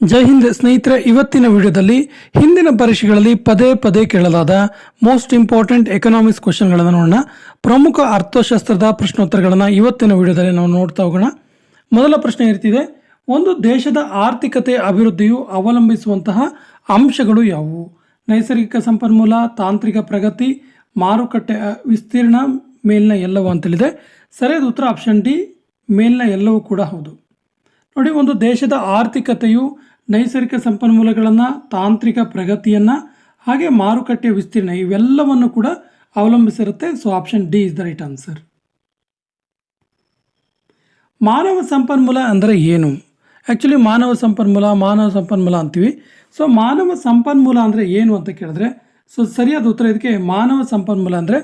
ಜೈ ಹಿಂದ್ ಸ್ನೇಹಿತರೆ, ಇವತ್ತಿನ ವಿಡಿಯೋದಲ್ಲಿ ಹಿಂದಿನ ಪರೀಕ್ಷೆಗಳಲ್ಲಿ ಪದೇ ಪದೇ ಕೇಳಲಾದ ಮೋಸ್ಟ್ ಇಂಪಾರ್ಟೆಂಟ್ ಎಕನಾಮಿಕ್ಸ್ ಕ್ವಶನ್ಗಳನ್ನು ನೋಡೋಣ. ಪ್ರಮುಖ ಅರ್ಥಶಾಸ್ತ್ರದ ಪ್ರಶ್ನೋತ್ತರಗಳನ್ನು ಇವತ್ತಿನ ವಿಡಿಯೋದಲ್ಲಿ ನಾವು ನೋಡ್ತಾ ಹೋಗೋಣ. ಮೊದಲ ಪ್ರಶ್ನೆ ಇರ್ತಿದೆ ಒಂದು ದೇಶದ ಆರ್ಥಿಕತೆ ಅಭಿವೃದ್ಧಿಯು ಅವಲಂಬಿಸುವಂತಹ ಅಂಶಗಳು ಯಾವುವು? ನೈಸರ್ಗಿಕ ಸಂಪನ್ಮೂಲ, ತಾಂತ್ರಿಕ ಪ್ರಗತಿ, ಮಾರುಕಟ್ಟೆ ವಿಸ್ತೀರ್ಣ, ಮೇಲಿನ ಎಲ್ಲವೂ ಅಂತೇಳಿದೆ. ಸರಿಯಾದ ಉತ್ತರ ಆಪ್ಷನ್ ಡಿ ಮೇಲಿನ ಎಲ್ಲವೂ ಕೂಡ ಹೌದು. ನೋಡಿ, ಒಂದು ದೇಶದ ಆರ್ಥಿಕತೆಯು ನೈಸರ್ಗಿಕ ಸಂಪನ್ಮೂಲಗಳನ್ನು, ತಾಂತ್ರಿಕ ಪ್ರಗತಿಯನ್ನು, ಹಾಗೆ ಮಾರುಕಟ್ಟೆ ವಿಸ್ತೀರ್ಣ ಇವೆಲ್ಲವನ್ನು ಕೂಡ ಅವಲಂಬಿಸಿರುತ್ತೆ. So option D is the right answer ಮಾನವ ಸಂಪನ್ಮೂಲ ಅಂದರೆ ಏನು? ಆ್ಯಕ್ಚುಲಿ ಮಾನವ ಸಂಪನ್ಮೂಲ ಮಾನವ ಸಂಪನ್ಮೂಲ ಅಂತೀವಿ. ಸೊ ಮಾನವ ಸಂಪನ್ಮೂಲ ಅಂದರೆ ಏನು ಅಂತ ಕೇಳಿದ್ರೆ ಸೊ ಸರಿಯಾದ ಉತ್ತರ ಇದಕ್ಕೆ ಮಾನವ ಸಂಪನ್ಮೂಲ ಅಂದರೆ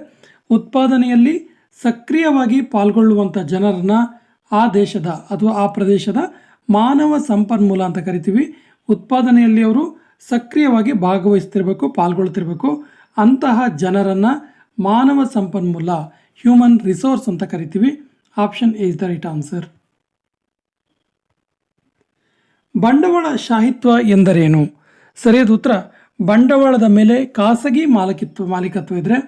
ಉತ್ಪಾದನೆಯಲ್ಲಿ ಸಕ್ರಿಯವಾಗಿ ಪಾಲ್ಗೊಳ್ಳುವಂಥ ಜನರನ್ನ ಆ ದೇಶದ ಅಥವಾ ಆ ಪ್ರದೇಶದ ಮಾನವ ಸಂಪನ್ಮೂಲ ಅಂತ ಕರಿತೀವಿ. ಉತ್ಪಾದನೆಯಲ್ಲಿ ಅವರು ಸಕ್ರಿಯವಾಗಿ ಭಾಗವಹಿಸ್ತಿರ್ಬೇಕು, ಪಾಲ್ಗೊಳ್ತಿರ್ಬೇಕು. ಅಂತಹ ಜನರನ್ನು ಮಾನವ ಸಂಪನ್ಮೂಲ ಹ್ಯೂಮನ್ ರಿಸೋರ್ಸ್ ಅಂತ ಕರಿತೀವಿ. Option is the right answer ಬಂಡವಾಳ ಶಾಹಿತ್ವ ಎಂದರೇನು? ಸರಿಯಾದ ಉತ್ತರ, ಬಂಡವಾಳದ ಮೇಲೆ ಖಾಸಗಿ ಮಾಲಕಿತ್ವ, ಮಾಲೀಕತ್ವ ಇದ್ದರೆ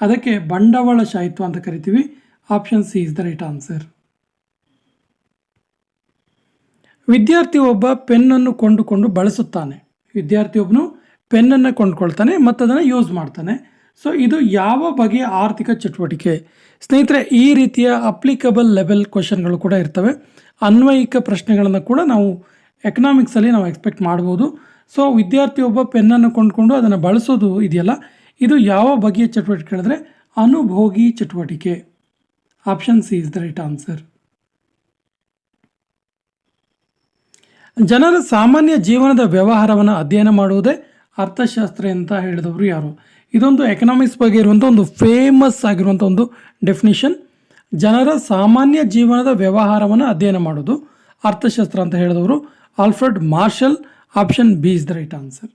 ಅದಕ್ಕೆ ಬಂಡವಾಳ ಶಾಹಿತ್ವ ಅಂತ ಕರಿತೀವಿ. Option C is the right answer ವಿದ್ಯಾರ್ಥಿ ಒಬ್ಬ ಪೆನ್ನನ್ನು ಕೊಂಡುಕೊಂಡು ಬಳಸುತ್ತಾನೆ. ವಿದ್ಯಾರ್ಥಿ ಒಬ್ಬನು ಪೆನ್ನನ್ನು ಕೊಂಡುಕೊಳ್ತಾನೆ ಮತ್ತು ಅದನ್ನು ಯೂಸ್ ಮಾಡ್ತಾನೆ. ಸೊ ಇದು ಯಾವ ಬಗೆಯ ಆರ್ಥಿಕ ಚಟುವಟಿಕೆ? ಸ್ನೇಹಿತರೆ, ಈ ರೀತಿಯ ಅಪ್ಲಿಕಬಲ್ ಲೆವೆಲ್ ಕ್ವಶನ್ಗಳು ಕೂಡ ಇರ್ತವೆ. ಅನ್ವಯಿಕ ಪ್ರಶ್ನೆಗಳನ್ನು ಕೂಡ ನಾವು ಎಕನಾಮಿಕ್ಸಲ್ಲಿ ನಾವು ಎಕ್ಸ್ಪೆಕ್ಟ್ ಮಾಡ್ಬೋದು. ಸೊ ವಿದ್ಯಾರ್ಥಿ ಒಬ್ಬ ಪೆನ್ನನ್ನು ಕೊಂಡುಕೊಂಡು ಅದನ್ನು ಬಳಸೋದು ಇದೆಯಲ್ಲ, ಇದು ಯಾವ ಬಗೆಯ ಚಟುವಟಿಕೆ ಹೇಳಿದ್ರೆ ಅನುಭೋಗಿ ಚಟುವಟಿಕೆ. Option C is the right answer ಜನರ ಸಾಮಾನ್ಯ ಜೀವನದ ವ್ಯವಹಾರವನ್ನು ಅಧ್ಯಯನ ಮಾಡುವುದೇ ಅರ್ಥಶಾಸ್ತ್ರ ಅಂತ ಹೇಳಿದವರು ಯಾರು? ಇದೊಂದು ಎಕನಾಮಿಕ್ಸ್ ಬಗ್ಗೆ ಇರುವಂಥ ಒಂದು ಫೇಮಸ್ ಆಗಿರುವಂಥ ಒಂದು ಡೆಫಿನಿಷನ್ ಜನರ ಸಾಮಾನ್ಯ ಜೀವನದ ವ್ಯವಹಾರವನ್ನು ಅಧ್ಯಯನ ಮಾಡೋದು ಅರ್ಥಶಾಸ್ತ್ರ ಅಂತ ಹೇಳಿದವರು. Alfred Marshall, option B is the right answer.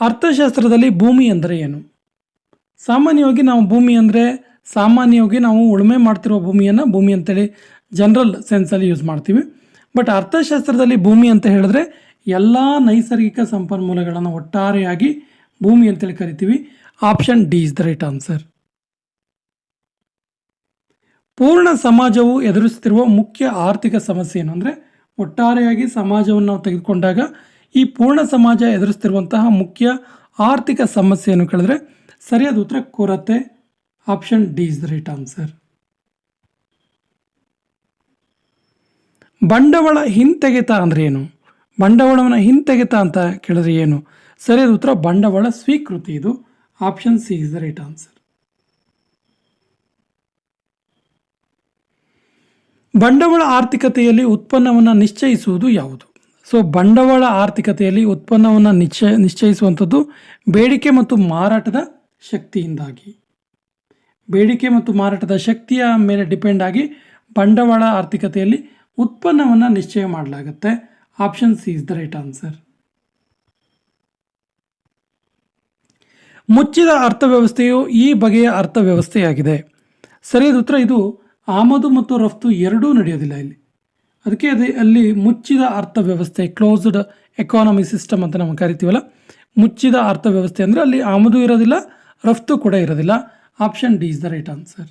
ಅರ್ಥಶಾಸ್ತ್ರದಲ್ಲಿ ಭೂಮಿ ಅಂದರೆ ಏನು? ಸಾಮಾನ್ಯವಾಗಿ ನಾವು ಭೂಮಿ ಅಂದರೆ ಸಾಮಾನ್ಯವಾಗಿ ನಾವು ಉಳುಮೆ ಮಾಡ್ತಿರುವ ಭೂಮಿಯನ್ನು ಭೂಮಿ ಅಂತೇಳಿ ಜನರಲ್ ಸೆನ್ಸಲ್ಲಿ ಯೂಸ್ ಮಾಡ್ತೀವಿ. ಬಟ್ ಅರ್ಥಶಾಸ್ತ್ರದಲ್ಲಿ ಭೂಮಿ ಅಂತ ಹೇಳಿದ್ರೆ ಎಲ್ಲ ನೈಸರ್ಗಿಕ ಸಂಪನ್ಮೂಲಗಳನ್ನು ಒಟ್ಟಾರೆಯಾಗಿ ಭೂಮಿ ಅಂತೇಳಿ ಕರಿತೀವಿ. Option D is the right answer ಪೂರ್ಣ ಸಮಾಜವು ಎದುರಿಸುತ್ತಿರುವ ಮುಖ್ಯ ಆರ್ಥಿಕ ಸಮಸ್ಯೆ ಏನು ಅಂದರೆ ಒಟ್ಟಾರೆಯಾಗಿ ಸಮಾಜವನ್ನು ನಾವು ತೆಗೆದುಕೊಂಡಾಗ ಈ ಪೂರ್ಣ ಸಮಾಜ ಎದುರಿಸ್ತಿರುವಂತಹ ಮುಖ್ಯ ಆರ್ಥಿಕ ಸಮಸ್ಯೆಯನ್ನು ಕೇಳಿದ್ರೆ ಸರಿಯಾದ ಉತ್ತರ ಕೊರತೆ. Option D is the right answer ಬಂಡವಾಳ ಹಿಂತೆಗೆತ ಅಂದರೆ ಏನು? ಬಂಡವಾಳವನ್ನು ಹಿಂತೆಗೆತ ಅಂತ ಕೇಳಿದ್ರೆ ಏನು? ಸರಿಯಾದ ಉತ್ತರ ಬಂಡವಾಳ ಸ್ವೀಕೃತಿ ಇದು. Option C is the right answer ಬಂಡವಾಳ ಆರ್ಥಿಕತೆಯಲ್ಲಿ ಉತ್ಪನ್ನವನ್ನು ನಿಶ್ಚಯಿಸುವುದು ಯಾವುದು? ಸೊ ಬಂಡವಾಳ ಆರ್ಥಿಕತೆಯಲ್ಲಿ ಉತ್ಪನ್ನವನ್ನು ನಿಶ್ಚಯ ನಿಶ್ಚಯಿಸುವಂಥದ್ದು ಬೇಡಿಕೆ ಮತ್ತು ಮಾರಾಟದ ಶಕ್ತಿಯಿಂದಾಗಿ. ಬೇಡಿಕೆ ಮತ್ತು ಮಾರಾಟದ ಶಕ್ತಿಯ ಮೇಲೆ ಡಿಪೆಂಡ್ ಆಗಿ ಬಂಡವಾಳ ಆರ್ಥಿಕತೆಯಲ್ಲಿ ಉತ್ಪನ್ನವನ್ನು ನಿಶ್ಚಯ ಮಾಡಲಾಗುತ್ತೆ. Option C is the right answer ಮುಚ್ಚಿದ ಅರ್ಥವ್ಯವಸ್ಥೆಯು ಈ ಬಗೆಯ ಅರ್ಥವ್ಯವಸ್ಥೆಯಾಗಿದೆ. ಸರಿಯಾದ ಉತ್ತರ ಇದು ಆಮದು ಮತ್ತು ರಫ್ತು ಎರಡೂ ನಡೆಯೋದಿಲ್ಲ ಇಲ್ಲಿ. ಅದಕ್ಕೆ ಅದೇ ಅಲ್ಲಿ ಮುಚ್ಚಿದ ಅರ್ಥವ್ಯವಸ್ಥೆ ಕ್ಲೋಸ್ಡ್ ಎಕಾನಮಿ ಸಿಸ್ಟಮ್ ಅಂತ ನಾವು ಕರಿತೀವಲ್ಲ. ಮುಚ್ಚಿದ ಅರ್ಥವ್ಯವಸ್ಥೆ ಅಂದರೆ ಅಲ್ಲಿ ಆಮದು ಇರೋದಿಲ್ಲ, ರಫ್ತು ಕೂಡ ಇರೋದಿಲ್ಲ. Option D is the right answer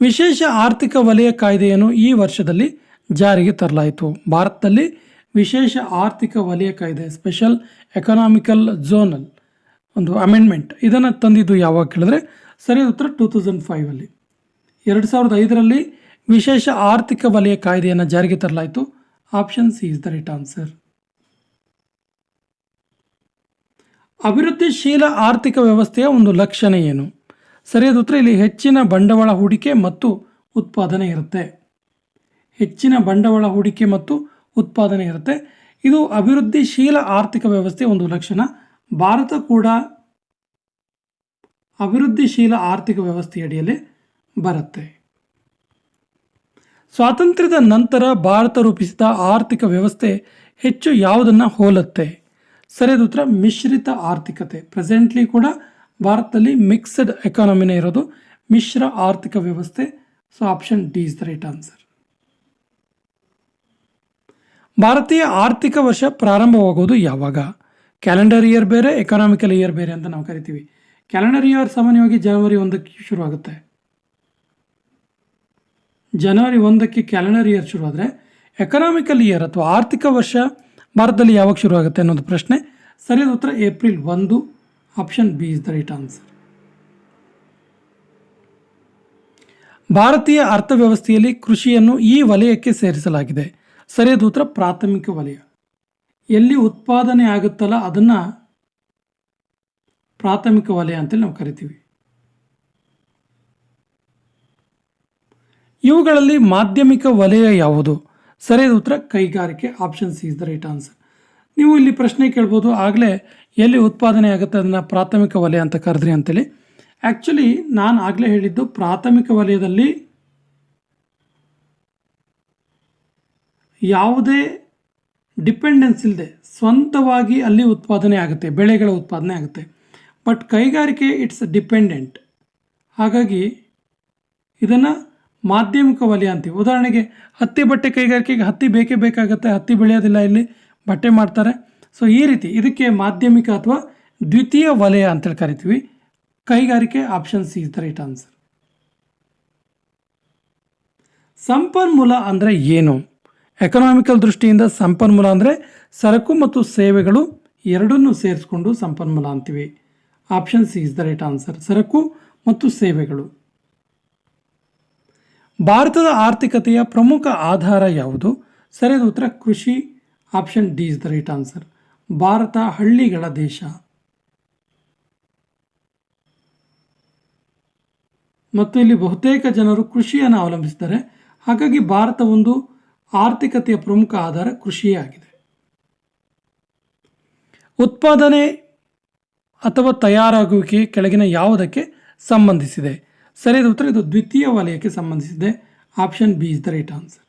ವಿಶೇಷ ಆರ್ಥಿಕ ವಲಯ ಕಾಯ್ದೆಯನ್ನು ಈ ವರ್ಷದಲ್ಲಿ ಜಾರಿಗೆ ತರಲಾಯಿತು. ಭಾರತದಲ್ಲಿ ವಿಶೇಷ ಆರ್ಥಿಕ ವಲಯ ಕಾಯ್ದೆ ಸ್ಪೆಷಲ್ ಎಕನಾಮಿಕಲ್ ಝೋನಲ್ ಒಂದು ಅಮೆಂಡ್ಮೆಂಟ್ ಇದನ್ನು ತಂದಿದ್ದು ಯಾವಾಗ ಕೇಳಿದ್ರೆ ಸರಿಯಾದ ಉತ್ತರ ಟೂ ತೌಸಂಡ್ ಫೈವಲ್ಲಿ ಎರಡು ಸಾವಿರದ ಐದರಲ್ಲಿ ವಿಶೇಷ ಆರ್ಥಿಕ ವಲಯ ಕಾಯ್ದೆಯನ್ನು ಜಾರಿಗೆ ತರಲಾಯಿತು. Option C is the right answer ಅಭಿವೃದ್ಧಿಶೀಲ ಆರ್ಥಿಕ ವ್ಯವಸ್ಥೆಯ ಒಂದು ಲಕ್ಷಣ ಏನು? ಸರಿಯಾದ ಉತ್ತರ ಇಲ್ಲಿ ಹೆಚ್ಚಿನ ಬಂಡವಾಳ ಹೂಡಿಕೆ ಮತ್ತು ಉತ್ಪಾದನೆ ಇರುತ್ತೆ. ಹೆಚ್ಚಿನ ಬಂಡವಾಳ ಹೂಡಿಕೆ ಮತ್ತು ಉತ್ಪಾದನೆ ಇರುತ್ತೆ. ಇದು ಅಭಿವೃದ್ಧಿಶೀಲ ಆರ್ಥಿಕ ವ್ಯವಸ್ಥೆಯ ಒಂದು ಲಕ್ಷಣ. ಭಾರತ ಕೂಡ ಅಭಿವೃದ್ಧಿಶೀಲ ಆರ್ಥಿಕ ವ್ಯವಸ್ಥೆಯಡಿಯಲ್ಲಿ ಬರುತ್ತೆ. ಸ್ವಾತಂತ್ರ್ಯದ ನಂತರ ಭಾರತ ರೂಪಿಸಿದ ಆರ್ಥಿಕ ವ್ಯವಸ್ಥೆ ಹೆಚ್ಚು ಯಾವುದನ್ನು ಹೋಲುತ್ತೆ? ಸರಿಯಾದ ಉತ್ತರ ಮಿಶ್ರಿತ ಆರ್ಥಿಕತೆ. ಪ್ರೆಸೆಂಟ್ಲಿ ಕೂಡ ಭಾರತದಲ್ಲಿ ಮಿಕ್ಸ್ಡ್ ಎಕಾನಮಿನೇ ಇರೋದು. ಮಿಶ್ರ ಆರ್ಥಿಕ ವ್ಯವಸ್ಥೆ. So option D is the right answer ಭಾರತೀಯ ಆರ್ಥಿಕ ವರ್ಷ ಪ್ರಾರಂಭವಾಗೋದು ಯಾವಾಗ? ಕ್ಯಾಲೆಂಡರ್ ಇಯರ್ ಬೇರೆ ಎಕನಾಮಿಕಲ್ ಇಯರ್ ಬೇರೆ ಅಂತ ನಾವು ಕರಿತೀವಿ. ಕ್ಯಾಲೆಂಡರ್ ಇಯರ್ ಸಾಮಾನ್ಯವಾಗಿ ಜನವರಿ ಒಂದಕ್ಕೆ ಶುರುವಾಗುತ್ತೆ. ಜನವರಿ ಒಂದಕ್ಕೆ ಕ್ಯಾಲೆಂಡರ್ ಇಯರ್ ಶುರುವಾದರೆ ಎಕನಾಮಿಕಲ್ ಇಯರ್ ಅಥವಾ ಆರ್ಥಿಕ ವರ್ಷ ಭಾರತದಲ್ಲಿ ಯಾವಾಗ ಶುರುವಾಗುತ್ತೆ ಅನ್ನೋದು ಪ್ರಶ್ನೆ. ಸರಿಯಾದ ಉತ್ತರ ಏಪ್ರಿಲ್ ಒಂದು. Option B is the right answer. ಭಾರತೀಯ ಅರ್ಥವ್ಯವಸ್ಥೆಯಲ್ಲಿ ಕೃಷಿಯನ್ನು ಈ ವಲಯಕ್ಕೆ ಸೇರಿಸಲಾಗಿದೆ. ಸರಿಯಾದ ಉತ್ತರ ಪ್ರಾಥಮಿಕ ವಲಯ. ಎಲ್ಲಿ ಉತ್ಪಾದನೆ ಆಗುತ್ತಲ್ಲ ಅದನ್ನು ಪ್ರಾಥಮಿಕ ವಲಯ ಅಂತೇಳಿ ನಾವು ಕರಿತೀವಿ. ಇವುಗಳಲ್ಲಿ ಮಾಧ್ಯಮಿಕ ವಲಯ ಯಾವುದು? ಸರಿಯಾದ ಉತ್ತರ, ಕೈಗಾರಿಕೆ option C is the right answer ನೀವು ಇಲ್ಲಿ ಪ್ರಶ್ನೆ ಕೇಳ್ಬೋದು, ಆಗಲೇ ಎಲ್ಲಿ ಉತ್ಪಾದನೆ ಆಗುತ್ತೆ ಅದನ್ನು ಪ್ರಾಥಮಿಕ ವಲಯ ಅಂತ ಕರೆದ್ರಿ ಅಂತೇಳಿ. ಆ್ಯಕ್ಚುಲಿ ನಾನು ಆಗಲೇ ಹೇಳಿದ್ದು ಪ್ರಾಥಮಿಕ ವಲಯದಲ್ಲಿ ಯಾವುದೇ ಡಿಪೆಂಡೆನ್ಸ್ ಇಲ್ಲದೆ ಸ್ವಂತವಾಗಿ ಅಲ್ಲಿ ಉತ್ಪಾದನೆ ಆಗುತ್ತೆ, ಬೆಳೆಗಳ ಉತ್ಪಾದನೆ ಆಗುತ್ತೆ. ಬಟ್ ಕೈಗಾರಿಕೆ ಇಟ್ಸ್ ಡಿಪೆಂಡೆಂಟ್ ಹಾಗಾಗಿ ಇದನ್ನು ಮಾಧ್ಯಮಿಕ ವಲಯ ಅಂತೀವಿ ಉದಾಹರಣೆಗೆ ಹತ್ತಿ ಬಟ್ಟೆ ಕೈಗಾರಿಕೆಗೆ ಹತ್ತಿ ಬೇಕೇ ಬೇಕಾಗುತ್ತೆ, ಹತ್ತಿ ಬೆಳೆಯೋದಿಲ್ಲ ಇಲ್ಲಿ, ಬಟ್ಟೆ ಮಾಡ್ತಾರೆ. ಸೊ ಈ ರೀತಿ ಇದಕ್ಕೆ ಮಾಧ್ಯಮಿಕ ಅಥವಾ ದ್ವಿತೀಯ ವಲಯ ಅಂತೇಳಿ ಕರಿತೀವಿ. ಕೈಗಾರಿಕೆ option C is the right answer ಸಂಪನ್ಮೂಲ ಅಂದರೆ ಏನು? ಎಕನಾಮಿಕಲ್ ದೃಷ್ಟಿಯಿಂದ ಸಂಪನ್ಮೂಲ ಅಂದರೆ ಸರಕು ಮತ್ತು ಸೇವೆಗಳು ಎರಡನ್ನೂ ಸೇರಿಸ್ಕೊಂಡು ಸಂಪನ್ಮೂಲ ಅಂತೀವಿ. Option C is the right answer ಸರಕು ಮತ್ತು ಸೇವೆಗಳು. ಭಾರತದ ಆರ್ಥಿಕತೆಯ ಪ್ರಮುಖ ಆಧಾರ ಯಾವುದು? ಸರಿಯಾದ ಉತ್ತರ ಕೃಷಿ option D is the right answer Bharat ಹಳ್ಳಿಗಳ ದೇಶ. ಮತ್ತು ಇಲ್ಲಿ ಬಹುತೇಕ ಜನರು ಕೃಷಿಯನ್ನು ಅವಲಂಬಿಸಿದ್ದಾರೆ. ಹಾಗಾಗಿ ಭಾರತ ಒಂದು ಆರ್ಥಿಕತೆಯ ಪ್ರಮುಖ ಆಧಾರ ಕೃಷಿಯೇ ಆಗಿದೆ. ಉತ್ಪಾದನೆ ಅಥವಾ ತಯಾರಾಗುವಿಕೆ ಕೆಳಗಿನ ಯಾವುದಕ್ಕೆ ಸಂಬಂಧಿಸಿದೆ? ಸರಿಯಾದ ಉತ್ತರ, ಇದು ದ್ವಿತೀಯ ವಲಯಕ್ಕೆ ಸಂಬಂಧಿಸಿದೆ. Option B is the right answer.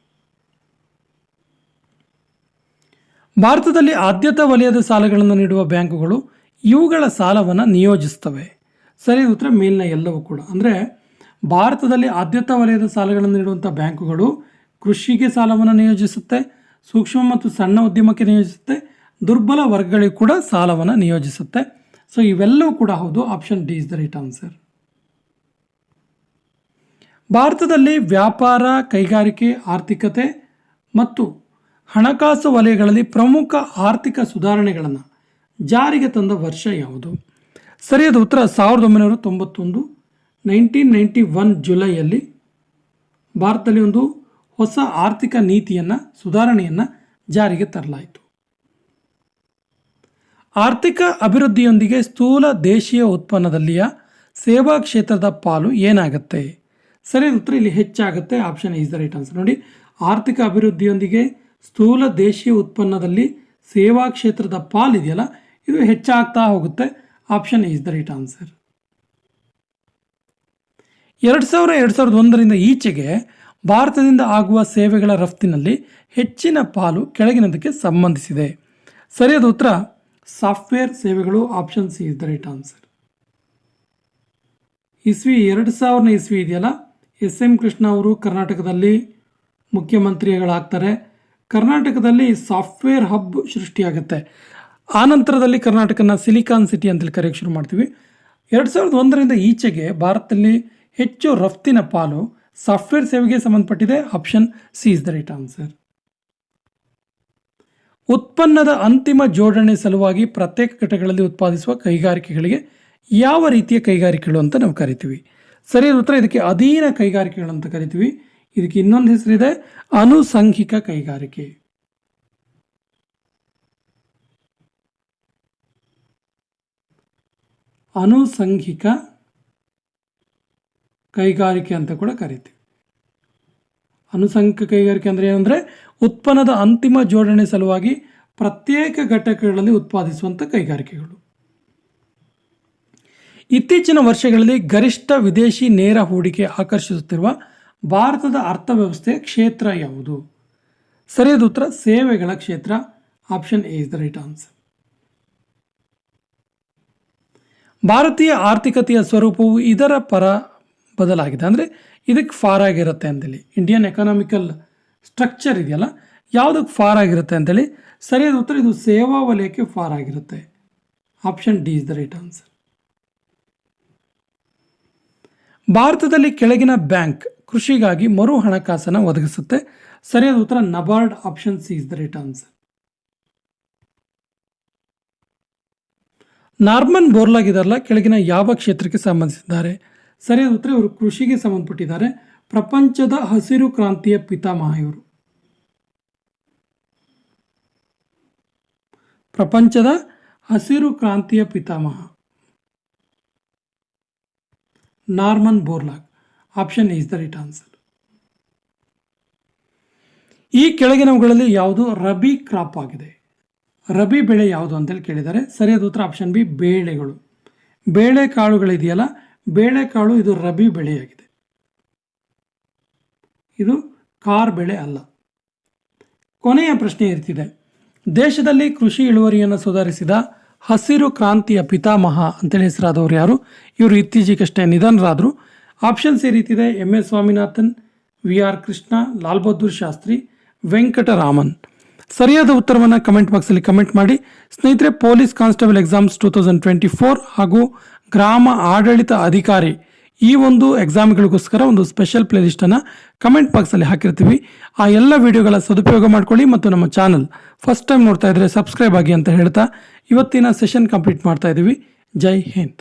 ಭಾರತದಲ್ಲಿ ಆದ್ಯತಾ ವಲಯದ ಸಾಲಗಳನ್ನು ನೀಡುವ ಬ್ಯಾಂಕುಗಳು ಇವುಗಳ ಸಾಲವನ್ನು ನಿಯೋಜಿಸ್ತವೆ ಸರಿಯಾದ ಉತ್ತರ, ಮೇಲಿನ ಎಲ್ಲವೂ ಕೂಡ. ಅಂದರೆ, ಭಾರತದಲ್ಲಿ ಆದ್ಯತಾ ವಲಯದ ಸಾಲಗಳನ್ನು ನೀಡುವಂಥ ಬ್ಯಾಂಕುಗಳು ಕೃಷಿಗೆ ಸಾಲವನ್ನು ನಿಯೋಜಿಸುತ್ತೆ, ಸೂಕ್ಷ್ಮ ಮತ್ತು ಸಣ್ಣ ಉದ್ಯಮಕ್ಕೆ ನಿಯೋಜಿಸುತ್ತೆ, ದುರ್ಬಲ ವರ್ಗಗಳಿಗೆ ಕೂಡ ಸಾಲವನ್ನು ನಿಯೋಜಿಸುತ್ತೆ. ಸೊ ಇವೆಲ್ಲವೂ ಕೂಡ ಹೌದು, option D is the right answer. ಭಾರತದಲ್ಲಿ ವ್ಯಾಪಾರ, ಕೈಗಾರಿಕೆ, ಆರ್ಥಿಕತೆ ಮತ್ತು ಹಣಕಾಸು ವಲಯಗಳಲ್ಲಿ ಪ್ರಮುಖ ಆರ್ಥಿಕ ಸುಧಾರಣೆಗಳನ್ನು ಜಾರಿಗೆ ತಂದ ವರ್ಷ ಯಾವುದು? ಸರಿಯಾದ ಉತ್ತರ ಸಾವಿರದ ಒಂಬೈನೂರ ತೊಂಬತ್ತೊಂದು, ನೈನ್ಟೀನ್ ನೈಂಟಿ ಒನ್ ಜುಲೈಯಲ್ಲಿ ಭಾರತದಲ್ಲಿ ಒಂದು ಹೊಸ ಆರ್ಥಿಕ ನೀತಿಯನ್ನು, ಸುಧಾರಣೆಯನ್ನು ಜಾರಿಗೆ ತರಲಾಯಿತು. ಆರ್ಥಿಕ ಅಭಿವೃದ್ಧಿಯೊಂದಿಗೆ ಸ್ಥೂಲ ದೇಶೀಯ ಉತ್ಪನ್ನದಲ್ಲಿಯ ಸೇವಾ ಕ್ಷೇತ್ರದ ಪಾಲು ಏನಾಗುತ್ತೆ? ಸರಿಯಾದ ಉತ್ತರ ಇಲ್ಲಿ ಹೆಚ್ಚಾಗುತ್ತೆ. Option is the right answer ನೋಡಿ, ಆರ್ಥಿಕ ಅಭಿವೃದ್ಧಿಯೊಂದಿಗೆ ಸ್ಥೂಲ ದೇಶೀಯ ಉತ್ಪನ್ನದಲ್ಲಿ ಸೇವಾ ಕ್ಷೇತ್ರದ ಪಾಲು ಇದೆಯಲ್ಲ, ಇದು ಹೆಚ್ಚಾಗ್ತಾ ಹೋಗುತ್ತೆ. Option is the right answer ಎರಡು ಸಾವಿರ ಎರಡು ಸಾವಿರದ ಒಂದರಿಂದ ಈಚೆಗೆ ಭಾರತದಿಂದ ಆಗುವ ಸೇವೆಗಳ ರಫ್ತಿನಲ್ಲಿ ಹೆಚ್ಚಿನ ಪಾಲು ಕೆಳಗಿನದಕ್ಕೆ ಸಂಬಂಧಿಸಿದೆ. ಸರಿಯಾದ ಉತ್ತರ. ಸಾಫ್ಟ್ವೇರ್ ಸೇವೆಗಳು option C is the right answer ಇಸ್ವಿ, ಎರಡು ಸಾವಿರನೇ ಇಸ್ವಿ ಇದೆಯಲ್ಲ ಎಸ್ ಎಂ ಕೃಷ್ಣ ಅವರು ಕರ್ನಾಟಕದಲ್ಲಿ ಮುಖ್ಯಮಂತ್ರಿಗಳಾಗ್ತಾರೆ. ಕರ್ನಾಟಕದಲ್ಲಿ ಸಾಫ್ಟ್ವೇರ್ ಹಬ್ ಸೃಷ್ಟಿಯಾಗುತ್ತೆ. ಆನಂತರದಲ್ಲಿ ಕರ್ನಾಟಕನ ಸಿಲಿಕಾನ್ ಸಿಟಿ ಅಂತೇಳಿ ಕರೆಯೋಕ್ಕೆ ಶುರು ಮಾಡ್ತೀವಿ. ಎರಡು ಸಾವಿರದ ಒಂದರಿಂದ ಈಚೆಗೆ ಭಾರತದಲ್ಲಿ ಹೆಚ್ಚು ರಫ್ತಿನ ಪಾಲು ಸಾಫ್ಟ್ವೇರ್ ಸೇವೆಗೆ ಸಂಬಂಧಪಟ್ಟಿದೆ. Option C is the right answer. ಉತ್ಪನ್ನದ ಅಂತಿಮ ಜೋಡಣೆ ಸಲುವಾಗಿ ಪ್ರತ್ಯೇಕ ಘಟಕಗಳಲ್ಲಿ ಉತ್ಪಾದಿಸುವ ಕೈಗಾರಿಕೆಗಳಿಗೆ ಯಾವ ರೀತಿಯ ಕೈಗಾರಿಕೆಗಳು ಅಂತ ನಾವು ಕರಿತೀವಿ. ಸರಿಯಾದ ಉತ್ತರ ಇದಕ್ಕೆ ಅಧೀನ ಕೈಗಾರಿಕೆಗಳು ಅಂತ ಕರಿತೀವಿ. ಇದಕ್ಕೆ ಇನ್ನೊಂದು ಹೆಸರಿದೆ ಅನುಸಂಘಿಕ ಕೈಗಾರಿಕೆ. ಅನುಸಂಘಿಕ ಕೈಗಾರಿಕೆ ಅಂತ ಕೂಡ ಕರಿತೀವಿ. ಅನುಸಂಘಿಕ ಕೈಗಾರಿಕೆ ಅಂದರೆ ಏನಂದರೆ ಉತ್ಪನ್ನದ ಅಂತಿಮ ಜೋಡಣೆ ಸಲುವಾಗಿ ಪ್ರತ್ಯೇಕ ಘಟಕಗಳಲ್ಲಿ ಉತ್ಪಾದಿಸುವಂಥ ಕೈಗಾರಿಕೆಗಳು. ಇತ್ತೀಚಿನ ವರ್ಷಗಳಲ್ಲಿ ಗರಿಷ್ಠ ವಿದೇಶಿ ನೇರ ಹೂಡಿಕೆ ಆಕರ್ಷಿಸುತ್ತಿರುವ ಭಾರತದ ಅರ್ಥವ್ಯವಸ್ಥೆಯ ಕ್ಷೇತ್ರ ಯಾವುದು? ಸರಿಯಾದ ಉತ್ತರ, ಸೇವೆಗಳ ಕ್ಷೇತ್ರ. Option A is the right answer. ಭಾರತೀಯ ಆರ್ಥಿಕತೆಯ ಸ್ವರೂಪವು ಇದರ ಪರ ಬದಲಾಗಿದೆ. ಅಂದರೆ ಇದಕ್ಕೆ ಫಾರ್ ಆಗಿರುತ್ತೆ ಅಂತೇಳಿ. ಇಂಡಿಯನ್ ಎಕನಾಮಿಕಲ್ ಸ್ಟ್ರಕ್ಚರ್ ಇದೆಯಲ್ಲ, ಯಾವುದಕ್ಕೆ ಫಾರ್ ಆಗಿರುತ್ತೆ ಅಂತೇಳಿ, ಸರಿಯಾದ ಉತ್ತರ, ಇದು ಸೇವಾ ವಲಯಕ್ಕೆ ಫಾರ್ ಆಗಿರುತ್ತೆ. Option D is the right answer. ಭಾರತದಲ್ಲಿ ಕೆಳಗಿನ ಬ್ಯಾಂಕ್ ಕೃಷಿಗಾಗಿ ಮರು ಹಣಕಾಸನ್ನು ಒದಗಿಸುತ್ತೆ. ಸರಿಯಾದ ಉತ್ತರ, NABARD option C is the right answer. Norman Borlaug ಇದಾರಲ್ಲ ಕೆಳಗಿನ ಯಾವ ಕ್ಷೇತ್ರಕ್ಕೆ ಸಂಬಂಧಿಸಿದ್ದಾರೆ? ಸರಿಯಾದ ಉತ್ತರ, ಇವರು ಕೃಷಿಗೆ ಸಂಬಂಧಪಟ್ಟಿದ್ದಾರೆ. ಪ್ರಪಂಚದ ಹಸಿರು ಕ್ರಾಂತಿಯ ಪಿತಾಮಹ ಇವರು. ಪ್ರಪಂಚದ ಹಸಿರು ಕ್ರಾಂತಿಯ ಪಿತಾಮಹ. Norman Borlaug option is the right answer ಈ ಕೆಳಗಿನವುಗಳಲ್ಲಿ ಯಾವುದು ರಬಿ ಕ್ರಾಪ್ ಆಗಿದೆ? ರಬಿ ಬೆಳೆ ಯಾವುದು ಅಂತೇಳಿ ಕೇಳಿದ್ದಾರೆ ಸರಿಯಾದ ಉತ್ತರ ಆಪ್ಷನ್ ಬಿ ಬೇಳೆಗಳು. ಬೇಳೆಕಾಳುಗಳಿದೆಯಲ್ಲ, ಬೇಳೆಕಾಳು ಇದು ರಬಿ ಬೆಳೆಯಾಗಿದೆ. ಇದು ಕಾರ್ ಬೆಳೆ ಅಲ್ಲ. ಕೊನೆಯ ಪ್ರಶ್ನೆ ಇರ್ತಿದೆ. ದೇಶದಲ್ಲಿ ಕೃಷಿ ಇಳುವರಿಯನ್ನು ಸುಧಾರಿಸಿದ ಹಸಿರು ಕ್ರಾಂತಿಯ ಪಿತಾಮಹ ಅಂತೇಳಿ ಹೆಸರಾದವರು ಯಾರು? ಇವರು ಇತ್ತೀಚೆಗಷ್ಟೇ ನಿಧನರಾದರು. ಆಪ್ಷನ್ಸ್ ಈ ರೀತಿದೆ. M S Swaminathan V R Krishna, Lal Bahadur Shastri, Venkataraman. ಸರಿಯಾದ ಉತ್ತರವನ್ನು ಕಮೆಂಟ್ ಬಾಕ್ಸಲ್ಲಿ ಕಮೆಂಟ್ ಮಾಡಿ. ಸ್ನೇಹಿತರೆ police constable exams two thousand twenty four ಹಾಗೂ ಗ್ರಾಮ ಆಡಳಿತ ಅಧಿಕಾರಿ ಈ ಒಂದು ಎಕ್ಸಾಮ್ಗಳಿಗೋಸ್ಕರ ಒಂದು ಸ್ಪೆಷಲ್ ಪ್ಲೇಲಿಸ್ಟನ್ನು ಕಮೆಂಟ್ ಬಾಕ್ಸಲ್ಲಿ ಹಾಕಿರ್ತೀವಿ. ಆ ಎಲ್ಲ ವಿಡಿಯೋಗಳ ಸದುಪಯೋಗ ಮಾಡ್ಕೊಳ್ಳಿ ಮತ್ತು ನಮ್ಮ ಚಾನಲ್ ಫಸ್ಟ್ ಟೈಮ್ ನೋಡ್ತಾ ಇದ್ದರೆ ಸಬ್ಸ್ಕ್ರೈಬ್ ಆಗಿ ಅಂತ ಹೇಳ್ತಾ ಇವತ್ತಿನ ಸೆಷನ್ ಕಂಪ್ಲೀಟ್ ಮಾಡ್ತಾ ಇದ್ದೀವಿ ಜೈ ಹಿಂದ್.